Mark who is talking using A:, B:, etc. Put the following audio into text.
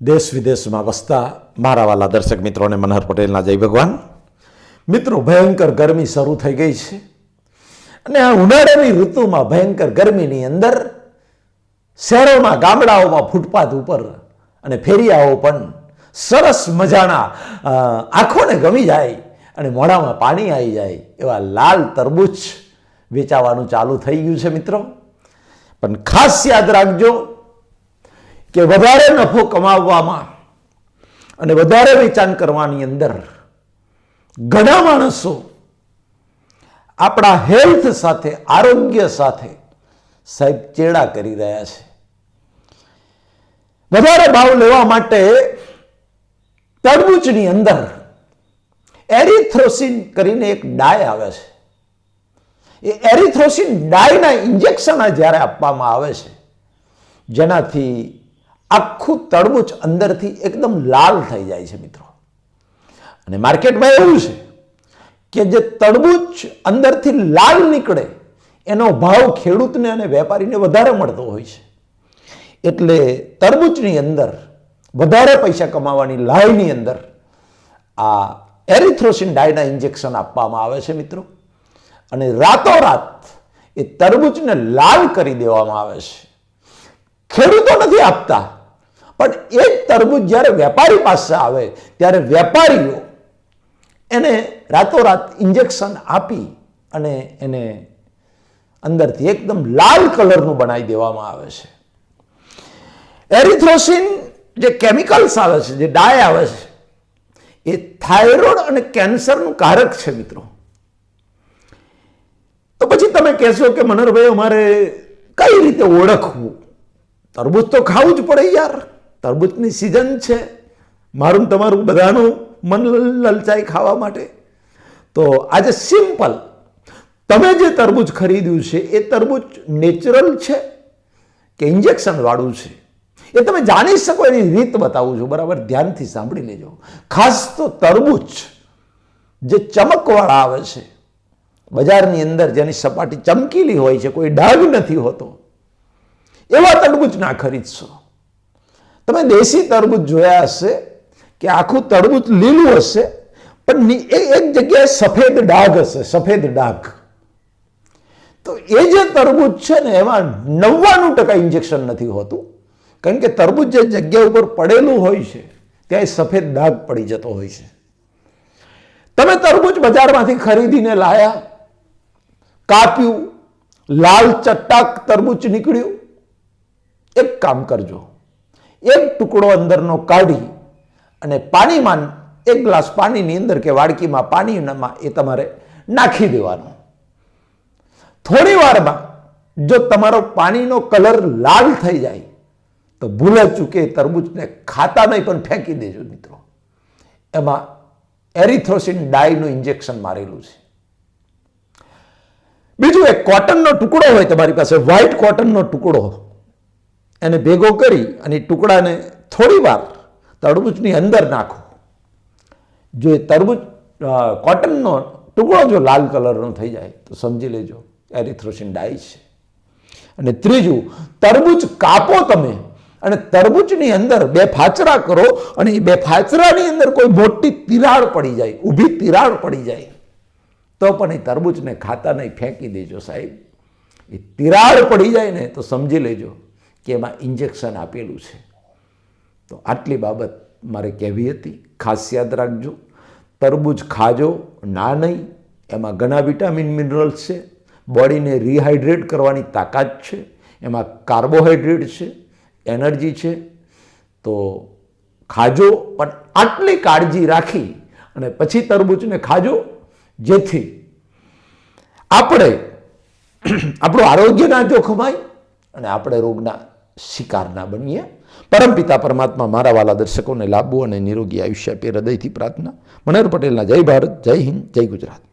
A: દેશ વિદેશમાં વસતા મારા વાલા દર્શક મિત્રોને મનહર પટેલના જય ભગવાન. મિત્રો, ભયંકર ગરમી શરૂ થઈ ગઈ છે અને આ ઉનાળાની ઋતુમાં ભયંકર ગરમીની અંદર શહેરોમાં, ગામડાઓમાં ફૂટપાથ ઉપર અને ફેરિયાઓ પણ સરસ મજાના આંખોને ગમી જાય અને મોઢામાં પાણી આવી જાય એવા લાલ તરબૂચ વેચાવાનું ચાલુ થઈ ગયું છે મિત્રો. પણ ખાસ યાદ રાખજો કે વધારે નફો કમાવવામાં અને વધારે વેચાણ કરવાની અંદર ઘણા માણસો આપણા હેલ્થ સાથે, આરોગ્ય સાથે સાહેબ ચેડા કરી રહ્યા છે. વધારે ભાવ લેવા માટે તરબૂચની અંદર એરિથ્રોસિન કરીને એક ડાય આવે છે. એ એરિથ્રોસિન ડાયના ઇન્જેક્શન જ્યારે આપવામાં આવે છે, જેનાથી આખું તરબૂચ અંદરથી એકદમ લાલ થઈ જાય છે મિત્રો. અને માર્કેટમાં એવું છે કે જે તરબૂચ અંદરથી લાલ નીકળે, એનો ભાવ ખેડૂતને અને વેપારીને વધારે મળતો હોય છે. એટલે તરબૂચની અંદર, વધારે પૈસા કમાવાની લાઈની અંદર આ એરિથ્રોસિન ડાયના ઇન્જેક્શન આપવામાં આવે છે મિત્રો. અને રાતોરાત એ તરબૂચને લાલ કરી દેવામાં આવે છે. ખેડૂતો નથી આપતા. પણ એ જ તરબૂચ જ્યારે વેપારી પાસે આવે, ત્યારે વેપારીઓ એને રાતોરાત ઇન્જેક્શન આપી અને એને અંદરથી એકદમ લાલ કલરનું બનાવી દેવામાં આવે છે. એરિથ્રોસિન જે કેમિકલ્સ આવે છે, જે ડાય આવે છે, એ થાઇરોઇડ અને કેન્સરનું કારક છે મિત્રો. તો પછી તમે કહેશો કે મનોહરભાઈ અમારે કઈ રીતે ઓળખવું? તરબૂચ તો ખાવું જ પડે યાર. તરબૂચની સિઝન છે. મારું તમારું બધાનું મન લલચાઈ ખાવા માટે. તો આજે સિમ્પલ તમે જે તરબૂચ ખરીદ્યું છે, એ તરબૂચ નેચરલ છે કે ઇન્જેક્શનવાળું છે? એ તમે જાણી શકો એની રીત બતાવું છું. બરાબર? ધ્યાનથી સાંભળી લેજો. ખાસ તો તરબૂચ જે ચમકવાળા આવે છે. બજારની અંદર જેની સપાટી ચમકીલી હોય છે, કોઈ ડાઘ નથી હોતો. એવા તરબૂચ ના ખરીદશો. તમે દેશી તરબૂચ જોયા હશે કે આખું તરબૂચ લીલું હશે, પણ એક જગ્યાએ સફેદ ડાઘ હશે, સફેદ ડાઘ. તો એ જે તરબૂચ છે ને, એમાં નવ્વાણું ટકા ઇન્જેક્શન નથી હોતું. કારણ કે તરબૂચ જે જગ્યા ઉપર પડેલું હોય છે, ત્યાં સફેદ ડાઘ પડી જતો હોય છે. તમે તરબૂચ બજારમાંથી ખરીદીને લાયા, કાપ્યું, લાલ ચટ્ટાક તરબૂચ નીકળ્યું. એક કામ કરજો. એક ટુકડો અંદરનો કાઢી અને પાણીમાં એક ગ્લાસ પાણીની અંદર કે વાડકીમાં પાણીમાં એ તમારે નાખી દેવાનો. થોડી વારમાં જો તમારો પાણીનો કલર લાલ થઈ જાય, તો ભૂલે ચૂકે તરબૂચને ખાતા નહીં, પણ ફેંકી દેજો મિત્રો. એમાં એરિથ્રોસિન ડાયનું ઇન્જેક્શન મારેલું છે. બીજું એક કોટનનો ટુકડો હોય તમારી પાસે, વ્હાઇટ કોટનનો ટુકડો. એને ભેગો કરી અને ટુકડાને થોડી વાર તરબૂચની અંદર નાખો. જો એ તરબૂચ કોટનનો ટુકડો જો લાલ કલરનો થઈ જાય, તો સમજી લેજો, એરિથ્રોસિન ડાય છે. અને ત્રીજું, તરબૂચ કાપો તમે અને તરબૂચની અંદર બે ફાચરા કરો અને એ બે ફાચરાની અંદર કોઈ મોટી તિરાડ પડી જાય, ઊભી તિરાડ પડી જાય, તો પણ એ તરબૂચને ખાતા નહીં, ફેંકી દેજો સાહેબ. એ તિરાડ પડી જાય ને, તો સમજી લેજો. કે એમાં ઇન્જેક્શન આપેલું છે. તો આટલી બાબત મારે કહેવી હતી. ખાસ યાદ રાખજો. તરબૂચ ખાજો, ના નહીં, એમાં ઘણા વિટામિન મિનરલ્સ છે. બોડીને રિહાઇડ્રેટ કરવાની તાકાત છે. એમાં કાર્બોહાઈડ્રેટ છે એનર્જી છે. તો ખાજો, પણ આટલી કાળજી રાખી અને પછી તરબૂચને ખાજો. જેથી આપણે, આપણું આરોગ્ય ના જોખમાય અને આપણે રોગના શિકાર ના બનીએ. પરમપિતા પરમાત્મા મારા વાલા દર્શકોને લાભવું અને નિરોગી આયુષ્ય આપે હૃદયથી પ્રાર્થના. મનોહર પટેલના જય ભારત, જય હિન્દ, જય ગુજરાત.